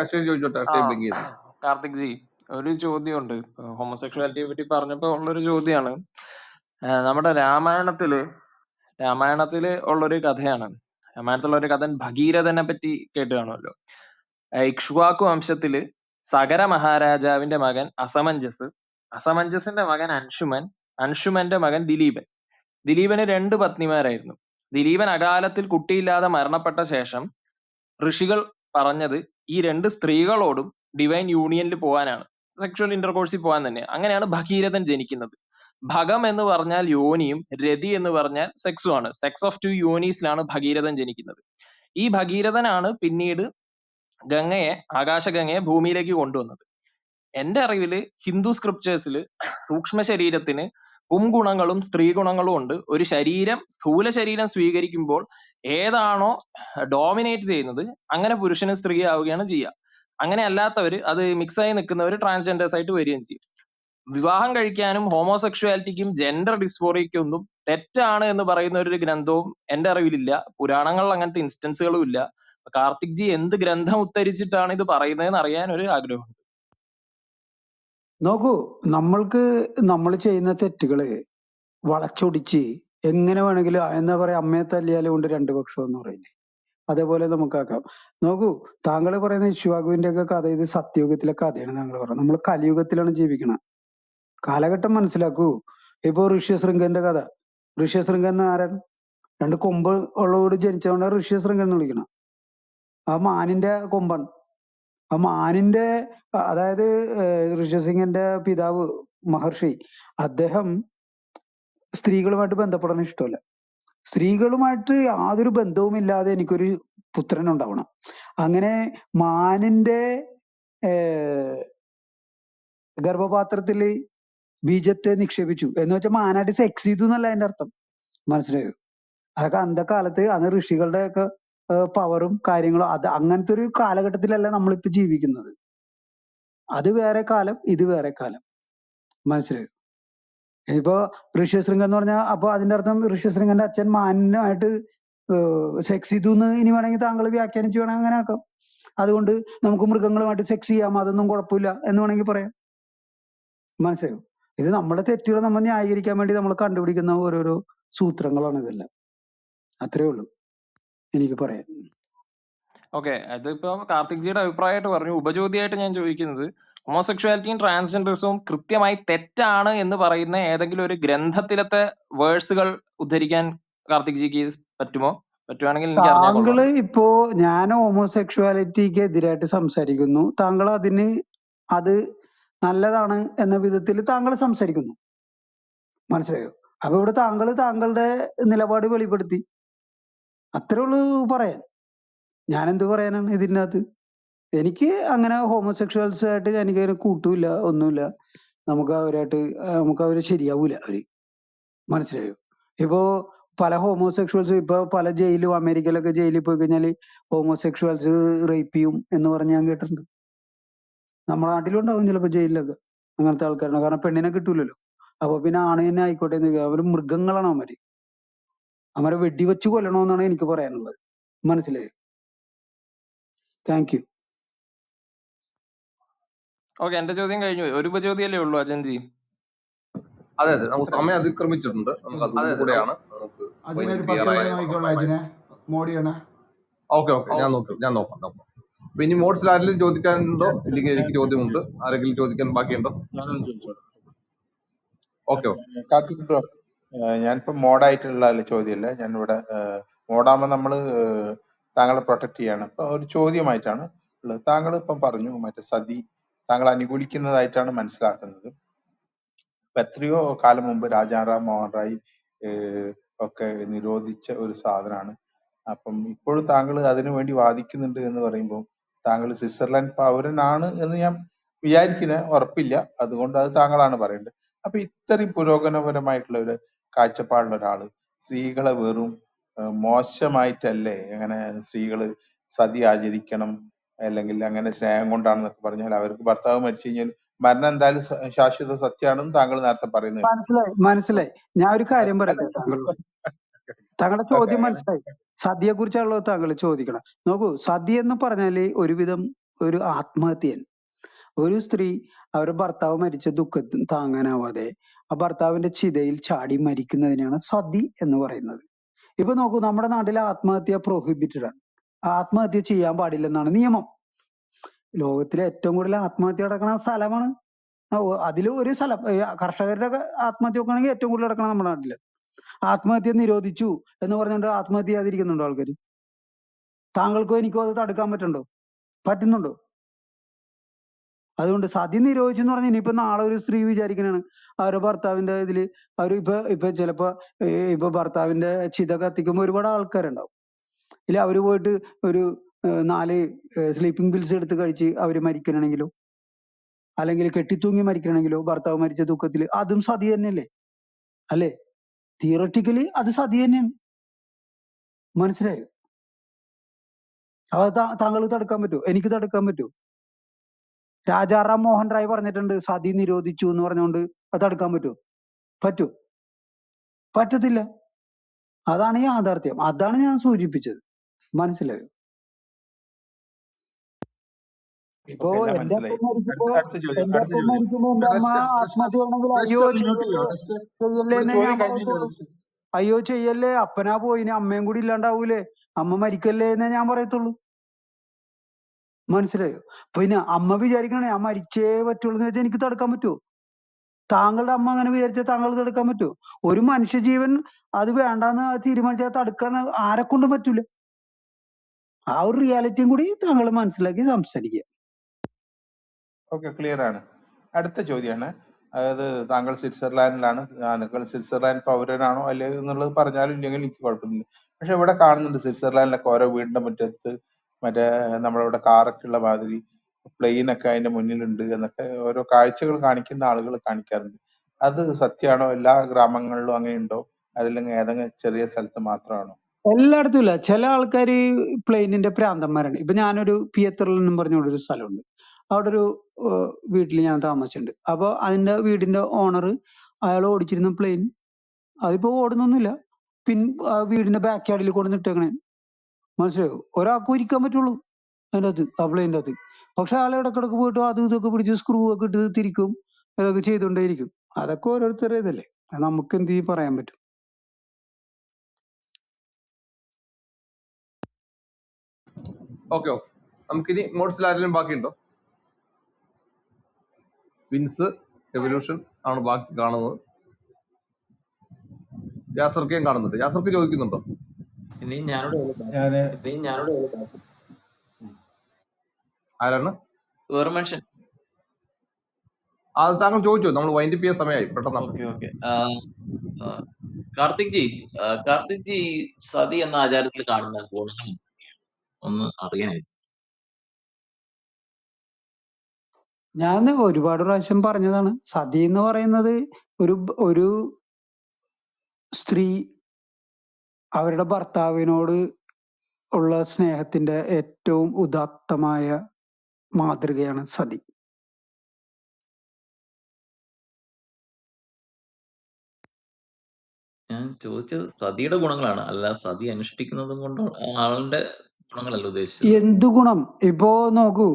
അക്ഷയ് ചോദിച്ചോട്ടെ ആ അക്ഷയ് ബ്ലിങ്ക് ചെയ്തു കാർത്തിക് ജി ഒരു ചോദ്യമുണ്ട്. ഹോമോസെക്ഷുവാലിറ്റിയെ പറ്റി പറഞ്ഞപ്പോ ഉള്ളൊരു ചോദ്യമാണ് നമ്മുടെ രാമായണത്തിൽ രാമായണത്തിൽ ഉള്ളൊരു കഥയാണ്. രാമായണത്തിലുള്ള ഒരു കഥൻ ഭഗീരഥനെ പറ്റി കേട്ട് കാണുമല്ലോ. ഇക്ഷ്വാക്കു വംശത്തിൽ സകര മഹാരാജാവിന്റെ മകൻ അസമഞ്ജസ് അസമഞ്ജസിന്റെ മകൻ അൻഷുമൻ അൻഷുമന്റെ മകൻ ദിലീപൻ. ദിലീപന് രണ്ട് പത്നിമാരായിരുന്നു. ദിലീപൻ അകാലത്തിൽ കുട്ടിയില്ലാതെ മരണപ്പെട്ട ശേഷം ഋഷികൾ പറഞ്ഞത് ഈ രണ്ട് സ്ത്രീകളോടും ഡിവൈൻ യൂണിയനിൽ പോകാനാണ്. സെക്ഷൽ ഇന്റർകോഴ്സിൽ പോകാൻ തന്നെ അങ്ങനെയാണ് ഭഗീരഥൻ ജനിക്കുന്നത്. ഭഗം എന്ന് പറഞ്ഞാൽ യോനിയും രതി എന്ന് പറഞ്ഞാൽ സെക്സും ആണ്. സെക്സ് ഓഫ് ടു യോനീസിലാണ് ഭഗീരഥൻ ജനിക്കുന്നത്. ഈ ഭഗീരഥനാണ് പിന്നീട് ഗംഗയെ ആകാശഗംഗയെ ഭൂമിയിലേക്ക് കൊണ്ടുവന്നത്. എന്റെ അറിവിൽ ഹിന്ദു സ്ക്രിപ്റ്റേഴ്സിൽ സൂക്ഷ്മ ശരീരത്തിന് പുംഗുണങ്ങളും സ്ത്രീ ഗുണങ്ങളും ഉണ്ട്. ഒരു ശരീരം സ്ഥൂല ശരീരം സ്വീകരിക്കുമ്പോൾ ഏതാണോ ഡോമിനേറ്റ് ചെയ്യുന്നത് അങ്ങനെ പുരുഷനും സ്ത്രീ ആവുകയാണ് ചെയ്യുക. അങ്ങനെ അല്ലാത്തവര് അത് മിക്സ് ആയി നിൽക്കുന്നവർ ട്രാൻസ്ജെൻഡേഴ്സ് ആയിട്ട് വരികയും ചെയ്യും. വിവാഹം കഴിക്കാനും ഹോമോസെക്ഷുവാലിറ്റിക്കും ജെൻഡർ ഡിസ്ഫോറിയയ്ക്കും ഒന്നും തെറ്റാണ് എന്ന് പറയുന്ന ഒരു ഗ്രന്ഥവും എന്റെ അറിവിലില്ല. പുരാണങ്ങളിൽ അങ്ങനത്തെ ഇൻസ്റ്റൻസുകളും ഇല്ല. കാർത്തിക് ജി എന്ത് ഗ്രന്ഥം ഉദ്ധരിച്ചിട്ടാണ് ഇത് പറയുന്നതെന്ന് അറിയാൻ ഒരു ആഗ്രഹം നോക്കൂ നമ്മൾക്ക് നമ്മൾ ചെയ്യുന്ന തെറ്റുകൾ വളച്ചൊടിച്ച് എങ്ങനെ വേണമെങ്കിലും എന്താ പറയാ അമ്മയെ തല്ലിയാലും കൊണ്ട് രണ്ട് പക്ഷം എന്ന് പറയില്ലേ? അതേപോലെ നമുക്കാക്കാം നോക്കൂ താങ്കൾ പറയുന്ന ഇഷ്വാകുവിന്റെ ഒക്കെ കഥ ഇത് സത്യയുഗത്തിലെ കഥയാണ് താങ്കൾ പറയുന്നത്. നമ്മൾ കലിയുഗത്തിലാണ് ജീവിക്കുന്നത് കാലഘട്ടം മനസ്സിലാക്കൂ. ഇപ്പൊ ഋഷ്യശൃംഗന്റെ കഥ. ഋഷ്യശൃംഗൻ എന്ന് ആരാണ്? രണ്ട് കൊമ്പ് ഉള്ളവോട് ജനിച്ചതുകൊണ്ട് ഋഷ്യശൃംഗൻ എന്ന് വിളിക്കണം ആ മാനിന്റെ കൊമ്പാണ്. ആ മാനിന്റെ അതായത് ഏഹ് ഋഷ്യസിംഗന്റെ പിതാവ് മഹർഷി അദ്ദേഹം സ്ത്രീകളുമായിട്ട് ബന്ധപ്പെടാൻ ഇഷ്ടമല്ല. സ്ത്രീകളുമായിട്ട് യാതൊരു ബന്ധവുമില്ലാതെ എനിക്കൊരു പുത്രൻ ഉണ്ടാവണം അങ്ങനെ മാനിന്റെ ഗർഭപാത്രത്തിൽ ഗർഭപാത്രത്തിൽ ബീജത്തെ നിക്ഷേപിച്ചു. എന്ന് വെച്ചാൽ മാനായിട്ട് സെക്സ് ചെയ്തു എന്നല്ല അതിന്റെ അർത്ഥം. മനസ്സിലായോ? അതൊക്കെ അന്ത കാലത്ത് അന്ന് ഋഷികളുടെ ഒക്കെ പവറും കാര്യങ്ങളും അത് അങ്ങനത്തെ ഒരു കാലഘട്ടത്തിലല്ല നമ്മളിപ്പോ ജീവിക്കുന്നത്. അത് വേറെ കാലം ഇത് വേറെ കാലം. മനസ്സിലായോ? ഇപ്പൊ ഋഷ്യശൃംഗം എന്ന് പറഞ്ഞാൽ അപ്പൊ അതിന്റെ അർത്ഥം ഋഷ്യശൃംഗന്റെ അച്ഛൻ മാന്യമായിട്ട് സെക്സ് ചെയ്തു എന്ന് ഇനി വേണമെങ്കിൽ താങ്കൾ വ്യാഖ്യാനിച്ചു വേണമെങ്കിൽ അങ്ങനെ ആക്കാം. അതുകൊണ്ട് നമുക്ക് മൃഗങ്ങളുമായിട്ട് സെക്സ് ചെയ്യാം അതൊന്നും കുഴപ്പമില്ല എന്ന് വേണമെങ്കിൽ പറയാം. മനസ്സിലായോ? ഇത് നമ്മുടെ തെറ്റുകൾ നമ്മൾ ന്യായീകരിക്കാൻ വേണ്ടി നമ്മൾ കണ്ടുപിടിക്കുന്ന ഓരോരോ സൂത്രങ്ങളാണ് ഇതെല്ലാം. അത്രേ ഉള്ളൂ. എനിക്ക് പറയാം. ഓക്കെ അതിപ്പോ കാർത്തിക് ജിയുടെ അഭിപ്രായമായിട്ട് പറഞ്ഞു. ഉപജ്യോതിയായിട്ട് ഞാൻ ചോദിക്കുന്നത് ഹോമോസെക്ഷുവാലിറ്റിയും ട്രാൻസ്ജെൻഡേഴ്സും കൃത്യമായി തെറ്റാണ് എന്ന് പറയുന്ന ഏതെങ്കിലും ഒരു ഗ്രന്ഥത്തിലത്തെ വേഴ്സുകൾ ഉദ്ധരിക്കാൻ കാർത്തിക് ജിക്ക് പറ്റുമോ? പറ്റുവാണെങ്കിൽ താങ്കൾ ഇപ്പോ ഞാൻ ഹോമോസെക്ഷുവാലിറ്റിക്ക് എതിരായിട്ട് സംസാരിക്കുന്നു. താങ്കൾ അതിന് അത് നല്ലതാണ് എന്ന വിധത്തിൽ താങ്കൾ സംസാരിക്കുന്നു. മനസ്സിലായോ? അപ്പൊ ഇവിടെ താങ്കൾ താങ്കളുടെ നിലപാട് വെളിപ്പെടുത്തി. അത്രേ ഉള്ളൂ പറയാൻ. ഞാൻ എന്ത് പറയാനാണ് ഇതിന്റെ അകത്ത് എനിക്ക് അങ്ങനെ ഹോമോസെക്ഷൽസ് ആയിട്ട് എനിക്ക് അങ്ങനെ കൂട്ടുമില്ല ഒന്നുമില്ല. നമുക്ക് അവരായിട്ട് നമുക്ക് അവർ ശരിയാവൂല അവർ. മനസ്സിലായോ? ഇപ്പോ പല ഹോമോസെക്ഷുവൽസ് ഇപ്പൊ പല ജയിലും അമേരിക്കയിലൊക്കെ ജയിലിൽ പോയി കഴിഞ്ഞാൽ ഹോമോസെക്ഷൽസ് റേപ്പ് ചെയ്യും എന്ന് പറഞ്ഞ് ഞാൻ കേട്ടിട്ടുണ്ട്. നമ്മുടെ നാട്ടിലുണ്ടാവും ചിലപ്പോ ജയിലിലൊക്കെ അങ്ങനത്തെ ആൾക്കാരുണ്ട് കാരണം പെണ്ണിനെ കിട്ടൂലല്ലോ. അപ്പൊ പിന്നെ ആണ് തന്നെ ആയിക്കോട്ടെ എന്ന് അവർ മൃഗങ്ങളാണ് അവന്മാര്. അവരെ വെടിവെച്ച് കൊല്ലണമെന്നാണ് എനിക്ക് പറയാനുള്ളത്. മനസ്സിലായോ? Thank you. ഓക്കെ എന്റെ ചോദ്യം കഴിഞ്ഞു. ഒരു ഉപചോദ്യമല്ലേ ഉള്ളൂ അജൻജി? അതെ അതെ. നമുക്ക് സമയം അതിക്രമിച്ചിട്ടുണ്ട്. നമുക്ക് അത് കൂടെയാണ്. നമുക്ക് അജിനെ ഒരു ക്ലിയർ പത്ത് ആയ മിനിറ്റ് നോക്കിക്കോളൂ അജിനെ. Okay okay. ഞാൻ നോക്കാം ഞാൻ നോക്കാം നോക്കാം. അപ്പൊ ഇനി മോഡ്സിൽ ആരെങ്കിലും ചോദിക്കാനുണ്ടോ? ഇല്ലെങ്കിൽ എനിക്ക് ചോദ്യമുണ്ട്. ആരെങ്കിലും ചോദിക്കാൻ ബാക്കിയുണ്ടോ? Okay okay. കാർത്തിക് ബ്രോ. ഞാനിപ്പോ മോഡായിട്ടുള്ള ചോദ്യമല്ല. ഞാൻ ഇവിടെ മോഡാകുമ്പോൾ നമ്മൾ താങ്കളെ പ്രൊട്ടക്ട് ചെയ്യാണ്. അപ്പൊ ഒരു ചോദ്യമായിട്ടാണ് ഉള്ളത്. താങ്കൾ ഇപ്പം പറഞ്ഞു മറ്റേ സതി താങ്കൾ അനുകൂലിക്കുന്നതായിട്ടാണ് മനസ്സിലാക്കുന്നത്. എത്രയോ കാലം മുമ്പ് രാജാറാം മോഹൻ റായി ഒക്കെ നിരോധിച്ച ഒരു സാധനമാണ്. അപ്പം ഇപ്പോഴും താങ്കൾ അതിനു വേണ്ടി വാദിക്കുന്നുണ്ട് എന്ന് പറയുമ്പോൾ താങ്കൾ സ്വിറ്റ്സർലൻഡ് പൗരനാണ് എന്ന് ഞാൻ വിചാരിക്കുന്നത് ഉറപ്പില്ല. അതുകൊണ്ട് അത് താങ്കളാണ് പറയേണ്ടത്. അപ്പൊ ഇത്രയും പുരോഗമനപരമായിട്ടുള്ള ഒരു കാഴ്ചപ്പാടുള്ള ഒരാൾ സ്ത്രീകളെ വെറും മോശമായിട്ടല്ലേ അങ്ങനെ സ്ത്രീകൾ സതി ആചരിക്കണം അല്ലെങ്കിൽ അങ്ങനെ സ്നേഹം കൊണ്ടാണെന്നൊക്കെ പറഞ്ഞാൽ അവർക്ക് ഭർത്താവ് മരിച്ചു കഴിഞ്ഞാൽ മരണം എന്തായാലും ശാശ്വത സത്യമാണെന്ന് താങ്കൾ നേരത്തെ പറയുന്നത് മനസ്സിലായി മനസ്സിലായി. ഞാൻ ഒരു കാര്യം പറയട്ടെ താങ്കളോട്? താങ്കളുടെ ചോദ്യം മനസ്സിലായി. സദ്യയെ കുറിച്ചാണല്ലോ താങ്കൾ ചോദിക്കണം. നോക്കൂ സദ്യ എന്ന് പറഞ്ഞാൽ ഒരുവിധം ഒരു ആത്മഹത്യൻ. ഒരു സ്ത്രീ അവരുടെ ഭർത്താവ് മരിച്ച ദുഃഖം താങ്ങാനാവാതെ ആ ഭർത്താവിന്റെ ചിതയിൽ ചാടി മരിക്കുന്നതിനാണ് സതി എന്ന് പറയുന്നത്. ഇപ്പൊ നോക്കൂ നമ്മുടെ നാട്ടിൽ ആത്മഹത്യ പ്രോഹിബിറ്റഡ് ആണ്. ആത്മഹത്യ ചെയ്യാൻ പാടില്ലെന്നാണ് നിയമം. ലോകത്തിലെ ഏറ്റവും കൂടുതൽ ആത്മഹത്യ നടക്കുന്ന സ്ഥലമാണ്. അതിൽ ഒരു സ്ഥലം കർഷകരുടെ ആത്മഹത്യ നോക്കുകയാണെങ്കിൽ ഏറ്റവും കൂടുതൽ നടക്കണം നമ്മുടെ നാട്ടിൽ. ആത്മഹത്യ നിരോധിച്ചു എന്ന് പറഞ്ഞുകൊണ്ട് ആത്മഹത്യ ചെയ്യാതിരിക്കുന്നുണ്ടോ ആൾക്കാർ താങ്കൾക്കോ എനിക്കോ അത് തടുക്കാൻ പറ്റുന്നുണ്ടോ? പറ്റുന്നുണ്ടോ? അതുകൊണ്ട് സതി നിരോധിച്ചു എന്ന് പറഞ്ഞാൽ ഇനിയിപ്പോ നാളെ ഒരു സ്ത്രീ വിചാരിക്കണാണ്. അവരുടെ ഭർത്താവിന്റെ ഇതിൽ അവർ ഇപ്പൊ ഇപ്പൊ ചിലപ്പോ ഇപ്പൊ ഭർത്താവിന്റെ ചിത കത്തിക്കുമ്പോ ഒരുപാട് ആൾക്കാരുണ്ടാവും. ഇല്ല അവർ പോയിട്ട് ഒരു നാല് സ്ലീപ്പിംഗ് പിൽസ് എടുത്ത് കഴിച്ച് അവർ മരിക്കണമെങ്കിലോ അല്ലെങ്കിൽ കെട്ടിത്തൂങ്ങി മരിക്കണമെങ്കിലോ ഭർത്താവ് മരിച്ച ദുഃഖത്തിൽ അതും സതി തന്നെയല്ലേ? അല്ലേ? തിയററ്റിക്കലി അത് സതി തന്നെയാണ്. മനസ്സിലായോ? അത് താങ്കൾക്ക് തടുക്കാൻ പറ്റുമോ എനിക്ക് തടുക്കാൻ പറ്റുമോ രാജാറാം മോഹൻ റായ് പറഞ്ഞിട്ടുണ്ട് സതി നിരോധിച്ചു എന്ന് പറഞ്ഞുകൊണ്ട് അത് തടുക്കാൻ പറ്റുമോ? പറ്റൂ? പറ്റത്തില്ല. അതാണ് യാഥാർത്ഥ്യം. അതാണ് ഞാൻ സൂചിപ്പിച്ചത്. മനസ്സിലായോ? ഇപ്പോ എല്ലാം എന്റെ മനസ്സിലായി. അപ്പം മരിക്കുമ്പോ അടുത്ത അടുത്ത ചോദ്യം എന്റെ അടുത്ത അപ്പം ചോദ്യം. മരിക്കുമ്പോ എന്റെ അമ്മ ആത്മഹത്യ ചെയ്യണമെങ്കിൽ അയ്യോ ചെയ്യല്ലേ? ചോദ്യം പറയത്തുള്ളൂ അയ്യോ ചെയ്യല്ലേ? അപ്പനാ പോയിന്. അമ്മയും കൂടി ഇല്ലാണ്ടാവൂലേ? അമ്മ മരിക്കല്ലേ എന്നേ ഞാൻ പറയത്തുള്ളൂ. മനസ്സിലായോ? പിന്നെ അമ്മ വിചാരിക്കണേ ഞാൻ മരിച്ചേ പറ്റുള്ളൂ എന്ന് വെച്ചാൽ എനിക്ക് തടുക്കാൻ പറ്റുമോ താങ്കളുടെ അമ്മ അങ്ങനെ വിചാരിച്ചാൽ താങ്കൾ തടുക്കാൻ പറ്റുമോ ഒരു മനുഷ്യജീവൻ അത് വേണ്ടാന്ന് തീരുമാനിച്ചാൽ തടുക്കാൻ ആരെ കൊണ്ടും പറ്റൂല. ആ ഒരു റിയാലിറ്റിയും കൂടി താങ്കൾ മനസ്സിലാക്കി സംസാരിക്കുക. ഓക്കെ ക്ലിയർ ആണ്. അടുത്ത ചോദ്യമാണ് അതായത് താങ്കൾ സ്വിറ്റ്സർലാൻഡിലാണ്. താങ്കൾ സ്വിറ്റ്സർലാൻഡ് പൗരനാണോ അല്ലെ എന്നുള്ളത് പറഞ്ഞാലും ഇല്ലെങ്കിൽ എനിക്ക് കുഴപ്പമില്ല പക്ഷെ ഇവിടെ കാണുന്നുണ്ട് സ്വിറ്റ്സർലാൻഡിലൊക്കെ ഓരോ വീടിന്റെ മുറ്റത്ത് മറ്റേ നമ്മളിവിടെ കാറൊക്കെ ഉള്ള മാതിരി പ്ലെയിൻ ഒക്കെ അതിന്റെ മുന്നിലുണ്ട് എന്നൊക്കെ ഓരോ കാഴ്ചകൾ കാണിക്കുന്ന ആളുകൾ കാണിക്കാറുണ്ട്. അത് സത്യമാണോ? എല്ലാ ഗ്രാമങ്ങളിലും അങ്ങനെ ഉണ്ടോ അതില്ലെങ്കിൽ ഏതെങ്കിലും ചെറിയ സ്ഥലത്ത് മാത്രമാണോ? എല്ലായിടത്തും ഇല്ല. ചില ആൾക്കാർ പ്ലെയിനിന്റെ പ്രാന്തന്മാരാണ്. ഇപ്പൊ ഞാനൊരു പിയത്തറിൽ എന്നും പറഞ്ഞുകൊണ്ട് ഒരു സ്ഥലമുണ്ട്. അവിടെ ഒരു വീട്ടിൽ ഞാൻ താമസിച്ചിട്ടുണ്ട്. അപ്പൊ അതിന്റെ വീടിന്റെ ഓണർ അയാൾ ഓടിച്ചിരുന്ന പ്ലെയിൻ അതിപ്പോ ഓടുന്നൊന്നുമില്ല. പിൻ വീടിന്റെ ബാക്ക് യാർഡിൽ കൊണ്ട് ഇട്ടേക്കണേ. മനസ്സിലായോ? ഒരാൾക്ക് ഇരിക്കാൻ പറ്റുള്ളൂ അതിനകത്ത് അകത്ത് അകത്ത് പക്ഷെ ആളെ ഇടക്കിടക്ക് പോയിട്ട് അതും ഇതൊക്കെ പിടിച്ച് സ്ക്രൂ ഒക്കെ ഇട്ട് തിരിക്കും ഇതൊക്കെ ചെയ്തുകൊണ്ടേയിരിക്കും. അതൊക്കെ ഓരോരുത്തരുടെ ഇതല്ലേ. അത് നമുക്ക് എന്ത് ചെയ്യും? പറയാൻ പറ്റും. ഓക്കെ നമുക്കിനി മോഡ്സിൽ ആരെങ്കിലും ബാക്കിയുണ്ടോ? വിൻസ് എവല്യൂഷൻ ആണ് ബാക്കി കാണുന്നത്. യാസർക്കയും കാണുന്നുണ്ട്. ജാസർക്ക് ചോദിക്കുന്നുണ്ടോ? ആരാണ്? വേറെ മനുഷ്യൻ. ആ താങ്കൾ ചോദിച്ചോ? നമ്മൾ വൈൻഡ് ചെയ്യാൻ സമയമായി. പെട്ടെന്ന് കാർത്തിക് ജി കാർത്തിക് ജി സതി എന്ന ആചാരത്തിൽ കാണുന്ന ഗുണം ഒന്ന് അറിയാനായിരുന്നു ഞാൻ ഒരുപാട് പ്രാവശ്യം പറഞ്ഞതാണ്. സതി എന്ന് പറയുന്നത് ഒരു ഒരു സ്ത്രീ അവരുടെ ഭർത്താവിനോട് ഉള്ള സ്നേഹത്തിന്റെ ഏറ്റവും ഉദാത്തമായ മാതൃകയാണ് സതി. ഞാൻ ചോദിച്ചത് സതിയുടെ ഗുണങ്ങളാണ്. അല്ല സതി അനുഷ്ഠിക്കുന്നതും കൊണ്ട് ആളുടെ ഗുണങ്ങളല്ല ഉദ്ദേശിച്ചത്. എന്ത് ഗുണം? ഇപ്പോ നോക്കൂ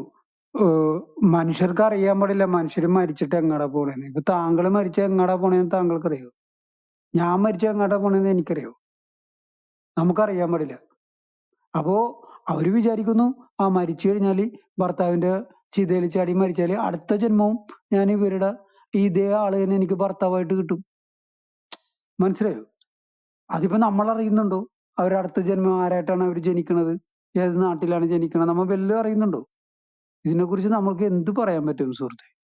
മനുഷ്യർക്ക് അറിയാൻ പാടില്ല. മനുഷ്യർ മരിച്ചിട്ട് എങ്ങടാ പോണേന്ന്. ഇപ്പൊ താങ്കൾ മരിച്ച എങ്ങടാ പോണേന്ന് താങ്കൾക്ക് അറിയോ ഞാൻ മരിച്ച എങ്ങടാ പോണേന്ന് എനിക്കറിയോ? നമുക്കറിയാൻ പാടില്ല. അപ്പോ അവർ വിചാരിക്കുന്നു ആ മരിച്ചു കഴിഞ്ഞാൽ ഭർത്താവിന്റെ ചിതയിൽ ചാടി മരിച്ചാൽ അടുത്ത ജന്മവും ഞാൻ ഇവരുടെ ഇതേ ആൾ തന്നെ എനിക്ക് ഭർത്താവായിട്ട് കിട്ടും. മനസ്സിലായോ? അതിപ്പോ നമ്മൾ അറിയുന്നുണ്ടോ? അവരുടെ അടുത്ത ജന്മം ആരായിട്ടാണ് അവർ ജനിക്കണത്? ഏത് നാട്ടിലാണ് ജനിക്കണത്? നമ്മൾ വല്ലതും അറിയുന്നുണ്ടോ? ഇതിനെക്കുറിച്ച് നമ്മൾക്ക് എന്ത് പറയാൻ പറ്റും സുഹൃത്തെ?